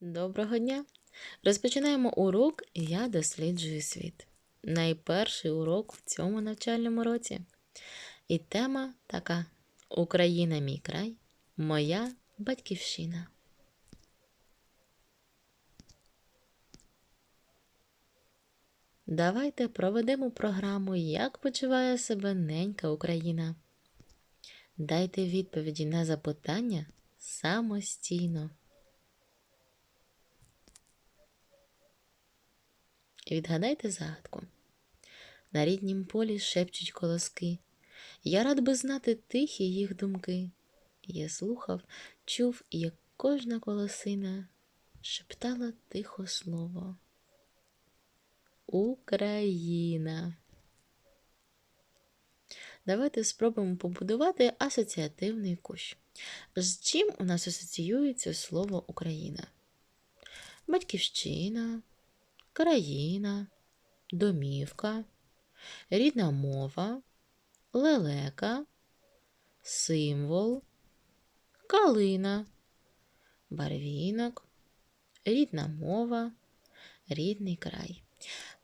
Доброго дня! Розпочинаємо урок Я досліджую світ. Найперший урок в цьому навчальному році. І тема така: Україна мій край, моя батьківщина. Давайте проведемо програму Як почуває себе ненька Україна. Дайте відповіді на запитання самостійно. Відгадайте загадку. На ріднім полі шепчуть колоски. Я рад би знати тихі їх думки. Я слухав, чув, як кожна колосина шептала тихо слово. Україна. Давайте спробуємо побудувати асоціативний кущ. З чим у нас асоціюється слово Україна? Батьківщина, країна, домівка, рідна мова, лелека, символ, калина, барвінок, рідна мова, рідний край.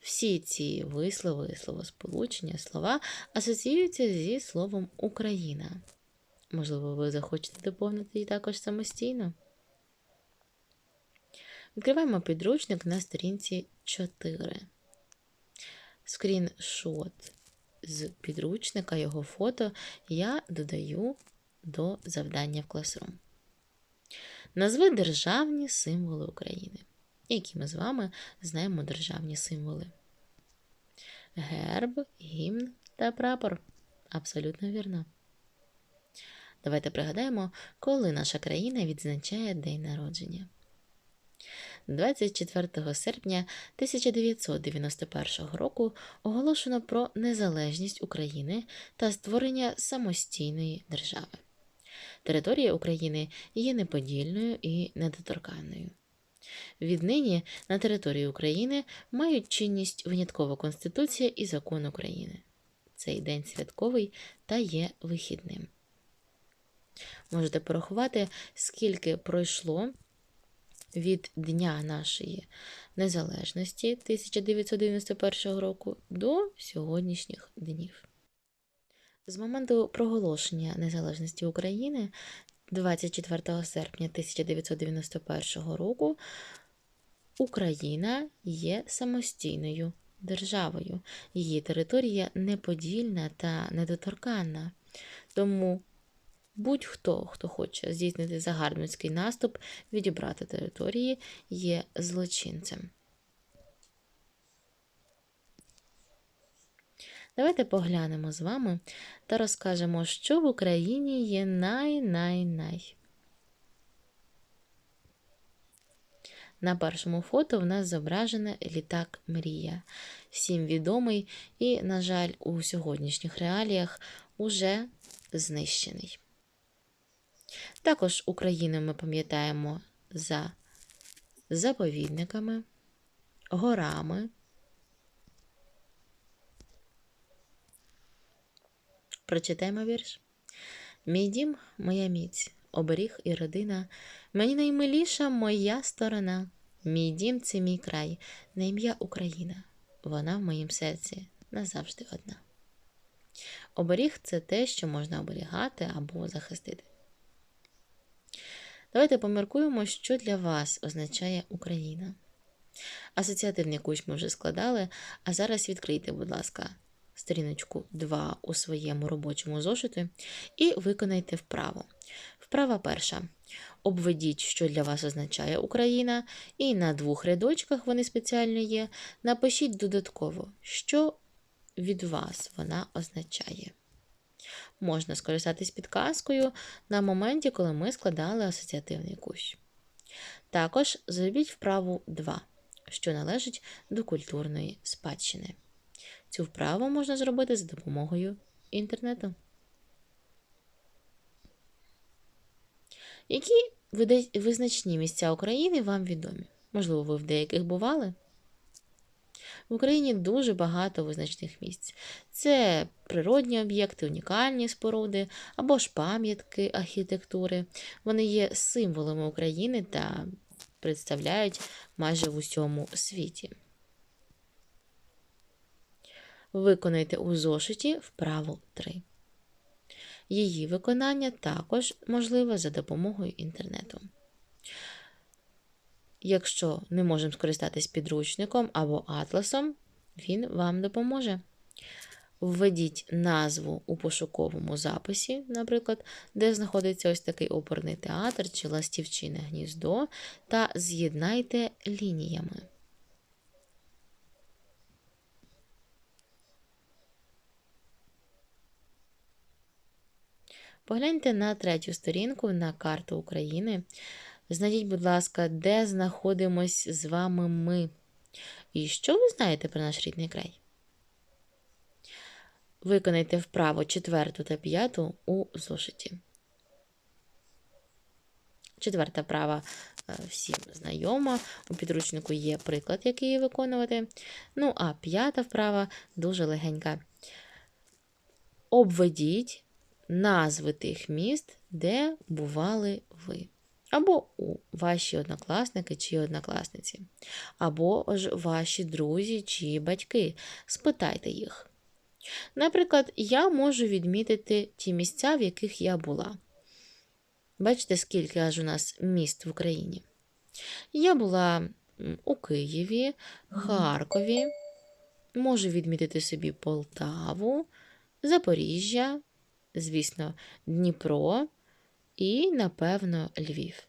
Всі ці вислови, словосполучення, слова асоціюються зі словом Україна. Можливо, ви захочете доповнити її також самостійно. Відкриваємо підручник на сторінці 4. Скріншот з підручника, його фото я додаю до завдання в Classroom. Назви державні символи України. Які ми з вами знаємо державні символи? Герб, гімн та прапор. Абсолютно вірно. Давайте пригадаємо, коли наша країна відзначає День народження. 24 серпня 1991 року оголошено про незалежність України та створення самостійної держави. Територія України є неподільною і недоторканною. Віднині на території України мають чинність виняткова Конституція і закон України. Цей день святковий та є вихідним. Можете порахувати, скільки пройшло від Дня нашої незалежності 1991 року до сьогоднішніх днів. З моменту проголошення незалежності України 24 серпня 1991 року Україна є самостійною державою. Її територія неподільна та недоторканна. Тому Будь-хто, хто хоче здійснити загарбницький наступ, відібрати території, є злочинцем. Давайте поглянемо з вами та розкажемо, що в Україні є най-най-най. На першому фото в нас зображений літак Мрія. Всім відомий і, на жаль, у сьогоднішніх реаліях уже знищений. Також Україну ми пам'ятаємо за заповідниками, горами. Прочитаємо вірш. Мій дім, моя міць, оберіг і родина, мені наймиліша моя сторона. Мій дім це мій край, на ім'я Україна. Вона в моїм серці назавжди одна. Оберіг це те, що можна оберігати або захистити. Давайте поміркуємо, що для вас означає Україна. Асоціативний кущ ми вже складали, а зараз відкрийте, будь ласка, сторіночку 2 у своєму робочому зошиті і виконайте вправо. Вправа перша. Обведіть, що для вас означає Україна, і на двох рядочках вони спеціально є. Напишіть додатково, що від вас вона означає можна скористатись підказкою на моменті, коли ми складали асоціативний кущ. Також зробіть вправу 2, що належить до культурної спадщини. Цю вправу можна зробити за допомогою інтернету. Які визначні місця України вам відомі? Можливо, ви в деяких бували? В Україні дуже багато визначних місць. Це природні об'єкти, унікальні споруди або ж пам'ятки архітектури. Вони є символами України та представляють майже в усьому світі. Виконайте у зошиті вправу 3. Її виконання також можливе за допомогою інтернету. Якщо не можемо скористатись підручником або атласом, він вам допоможе. Введіть назву у пошуковому записі, наприклад, де знаходиться ось такий опорний театр чи ластівчине гніздо, та з'єднайте лініями. Погляньте на третю сторінку на карту України. Знайдіть, будь ласка, де знаходимось з вами ми. І що ви знаєте про наш рідний край? Виконайте вправо четверту та п'яту у зошиті. Четверта права е, всім знайома. У підручнику є приклад, який її виконувати. Ну, а п'ята вправа дуже легенька. Обведіть назви тих міст, де бували ви. Або у ваші однокласники чи однокласниці, або ж ваші друзі чи батьки. Спитайте їх. Наприклад, я можу відмітити ті місця, в яких я була. Бачите, скільки аж у нас міст в Україні? Я була у Києві, Харкові, можу відмітити собі Полтаву, Запоріжжя, звісно, Дніпро і, напевно, Львів.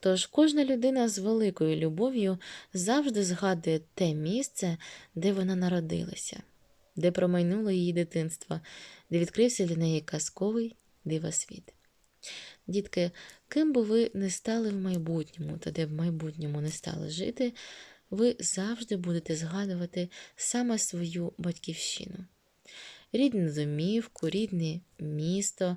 Тож кожна людина з великою любов'ю завжди згадує те місце, де вона народилася, де промайнуло її дитинство, де відкрився для неї казковий дивосвіт. Дітки, ким би ви не стали в майбутньому, та де в майбутньому не стали жити, ви завжди будете згадувати саме свою батьківщину. Рідну домівку, рідне місто,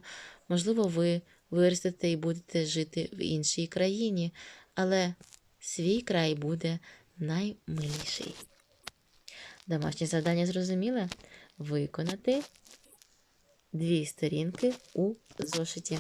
можливо, ви виростете і будете жити в іншій країні, але свій край буде наймиліший. Домашнє завдання зрозуміле? Виконати дві сторінки у зошиті.